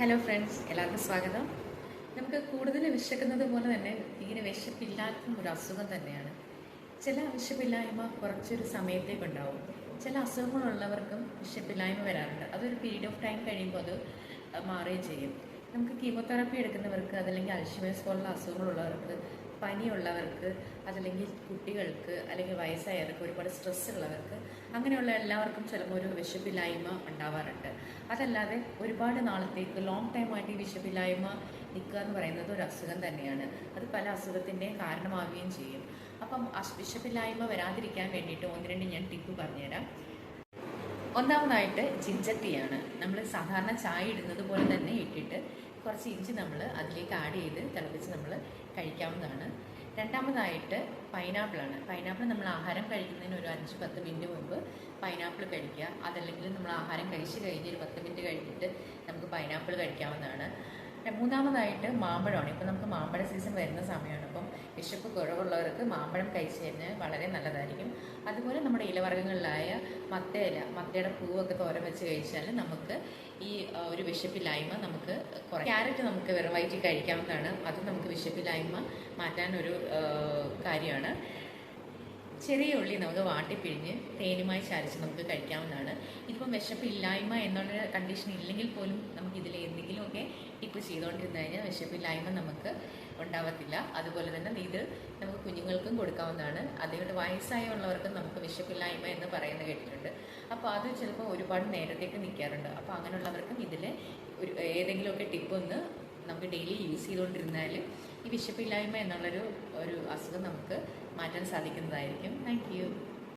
Hello friends എല്ലാവർക്കും സ്വാഗതം. നമുക്ക് കൂടുതൽ വിശക്കുന്നത് പോലെ തന്നെ ഇങ്ങനെ വിശപ്പില്ലാത്ത ഒരു അസുഖം തന്നെയാണ്. ചില വിശപ്പില്ലായ്മ കുറച്ചൊരു സമയത്തേക്ക് ഉണ്ടാവും. ചില അസുഖങ്ങളുള്ളവർക്കും വിശപ്പില്ലായ്മ വരാറുണ്ട്. അതൊരു പീരീഡ് ഓഫ് ടൈം കഴിയുമ്പോൾ അത് മാറുകയും ചെയ്യും. നമുക്ക് കീമോതെറാപ്പി എടുക്കുന്നവർക്ക് അതല്ലെങ്കിൽ അൽഷിമേഴ്സ് പോലുള്ള അസുഖങ്ങളുള്ളവർക്ക് പനിയുള്ളവർക്ക് അതല്ലെങ്കിൽ കുട്ടികൾക്ക് അല്ലെങ്കിൽ വയസ്സായവർക്ക് ഒരുപാട് സ്ട്രെസ് ഉള്ളവർക്ക് അങ്ങനെയുള്ള എല്ലാവർക്കും ചിലപ്പോൾ ഒരു വിശപ്പില്ലായ്മ ഉണ്ടാവാറുണ്ട്. അതല്ലാതെ ഒരുപാട് നാളത്തേക്ക് ലോങ് ടൈം ആയിട്ട് ഈ വിശപ്പില്ലായ്മ നിൽക്കുക എന്ന് പറയുന്നത് ഒരു അസുഖം തന്നെയാണ്. അത് പല അസുഖത്തിന്റെയും കാരണമാവുകയും ചെയ്യും. അപ്പം വിശപ്പില്ലായ്മ വരാതിരിക്കാൻ വേണ്ടിയിട്ട് ഒന്ന് രണ്ട് ഞാൻ ടിപ്പ് പറഞ്ഞുതരാം. ഒന്നാമതായിട്ട് ജിഞ്ചർ ടീ ആണ്. നമ്മൾ സാധാരണ ചായ ഇടുന്നത് പോലെ തന്നെ ഇട്ടിട്ട് കുറച്ച് ഇഞ്ചി നമ്മൾ അതിലേക്ക് ആഡ് ചെയ്ത് തിളപ്പിച്ച് നമ്മൾ കഴിക്കാവുന്നതാണ്. രണ്ടാമതായിട്ട് പൈനാപ്പിളാണ്. പൈനാപ്പിൾ നമ്മൾ ആഹാരം കഴിക്കുന്നതിന് ഒരു അഞ്ച് പത്ത് മിനിറ്റ് മുമ്പ് പൈനാപ്പിൾ കഴിക്കുക. അതല്ലെങ്കിൽ നമ്മൾ ആഹാരം കഴിച്ച് കഴിഞ്ഞ് ഒരു പത്ത് മിനിറ്റ് കഴിഞ്ഞിട്ട് നമുക്ക് പൈനാപ്പിൾ കഴിക്കാവുന്നതാണ്. മൂന്നാമതായിട്ട് മാമ്പഴമാണ്. ഇപ്പം നമുക്ക് മാമ്പഴ സീസൺ വരുന്ന സമയമാണ്. അപ്പം വിശപ്പ് കുറവുള്ളവർക്ക് മാമ്പഴം കഴിച്ച് കഴിഞ്ഞാൽ വളരെ നല്ലതായിരിക്കും. അതുപോലെ നമ്മുടെ ഇലവർഗങ്ങളിലായ മത്തയില മത്തയുടെ പൂവൊക്കെ തോരൻ വെച്ച് കഴിച്ചാൽ നമുക്ക് ഈ ഒരു വിശപ്പില്ലായ്മ നമുക്ക് കുറേ ക്യാരറ്റ് നമുക്ക് വെറൈറ്റി കഴിക്കാവുന്നതാണ്. അതും നമുക്ക് വിശപ്പില്ലായ്മ മാറ്റാനൊരു കാര്യമാണ്. ചെറിയ ഉള്ളി നമുക്ക് വാട്ടിപ്പിഴിഞ്ഞ് തേനുമായി ചാരിച്ച് നമുക്ക് കഴിക്കാവുന്നതാണ്. ഇതിപ്പം വിശപ്പില്ലായ്മ എന്നുള്ള കണ്ടീഷൻ ഇല്ലെങ്കിൽ പോലും നമുക്ക് ഇതിൽ എന്തെങ്കിലുമൊക്കെ ടിപ്പ് ചെയ്തുകൊണ്ടിരുന്നു കഴിഞ്ഞാൽ വിശപ്പില്ലായ്മ നമുക്ക് ഉണ്ടാവത്തില്ല. അതുപോലെ തന്നെ ഇത് നമുക്ക് കുഞ്ഞുങ്ങൾക്കും കൊടുക്കാവുന്നതാണ്. അതുകൊണ്ട് വയസ്സായുള്ളവർക്കും നമുക്ക് വിശപ്പില്ലായ്മ എന്ന് പറയുന്നത് കേട്ടിട്ടുണ്ട്. അപ്പോൾ അത് ചിലപ്പോൾ ഒരുപാട് നേരത്തേക്ക് നിൽക്കാറുണ്ട്. അപ്പോൾ അങ്ങനെയുള്ളവർക്കും ഇതിൽ ഒരു ഏതെങ്കിലുമൊക്കെ ടിപ്പ് ഒന്ന് നമുക്ക് ഡെയിലി യൂസ് ചെയ്തുകൊണ്ടിരുന്നാൽ ഈ വിശപ്പില്ലായ്മ എന്നുള്ളൊരു ഒരു അസുഖം നമുക്ക് മാറ്റാൻ സാധിക്കുന്നതായിരിക്കും. താങ്ക്